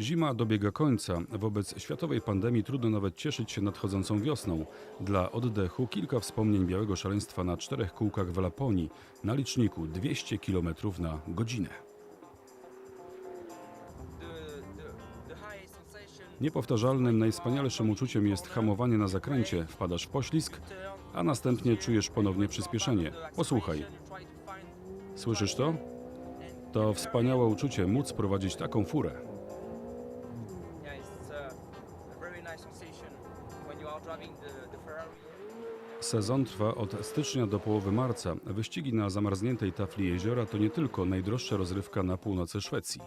Zima dobiega końca. Wobec światowej pandemii trudno nawet cieszyć się nadchodzącą wiosną. Dla oddechu kilka wspomnień białego szaleństwa na czterech kółkach w Laponii. Na liczniku 200 km na godzinę. Niepowtarzalnym, najwspanialszym uczuciem jest hamowanie na zakręcie. Wpadasz w poślizg, a następnie czujesz ponownie przyspieszenie. Posłuchaj. Słyszysz to? To wspaniałe uczucie móc prowadzić taką furę. Sezon trwa od stycznia do połowy marca. Wyścigi na zamarzniętej tafli jeziora to nie tylko najdroższa rozrywka na północy Szwecji.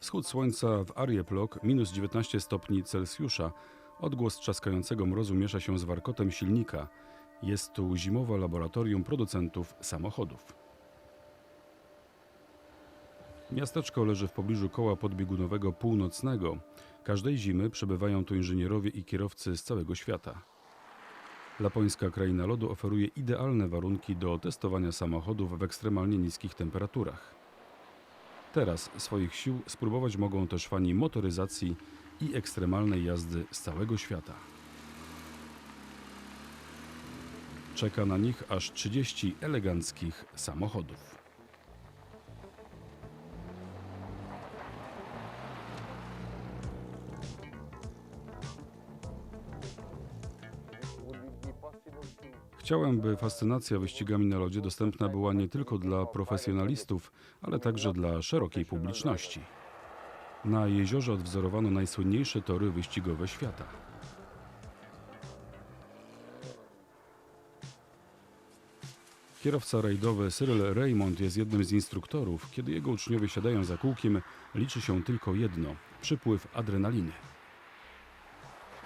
Wschód słońca w Arjeplog minus 19 stopni Celsjusza. Odgłos trzaskającego mrozu miesza się z warkotem silnika. Jest tu zimowe laboratorium producentów samochodów. Miasteczko leży w pobliżu koła podbiegunowego północnego. Każdej zimy przebywają tu inżynierowie i kierowcy z całego świata. Lapońska kraina lodu oferuje idealne warunki do testowania samochodów w ekstremalnie niskich temperaturach. Teraz swoich sił spróbować mogą też fani motoryzacji i ekstremalnej jazdy z całego świata. Czeka na nich aż 30 eleganckich samochodów. Chciałem, by fascynacja wyścigami na lodzie dostępna była nie tylko dla profesjonalistów, ale także dla szerokiej publiczności. Na jeziorze odwzorowano najsłynniejsze tory wyścigowe świata. Kierowca rajdowy Cyril Raymond jest jednym z instruktorów. Kiedy jego uczniowie siadają za kółkiem, liczy się tylko jedno przypływ adrenaliny.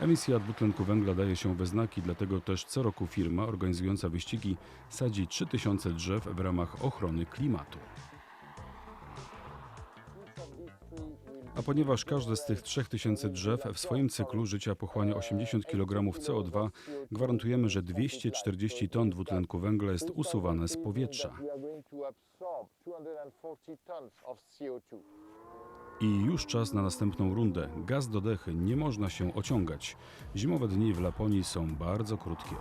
Emisja dwutlenku węgla daje się we znaki, dlatego też co roku firma organizująca wyścigi sadzi 3000 drzew w ramach ochrony klimatu. A ponieważ każde z tych 3000 drzew w swoim cyklu życia pochłania 80 kg CO2, gwarantujemy, że 240 ton dwutlenku węgla jest usuwane z powietrza. We are going to absorb 240 tons of CO2. I już czas na następną rundę. Gaz do dechy nie można się ociągać. Zimowe dni w Laponii są bardzo krótkie.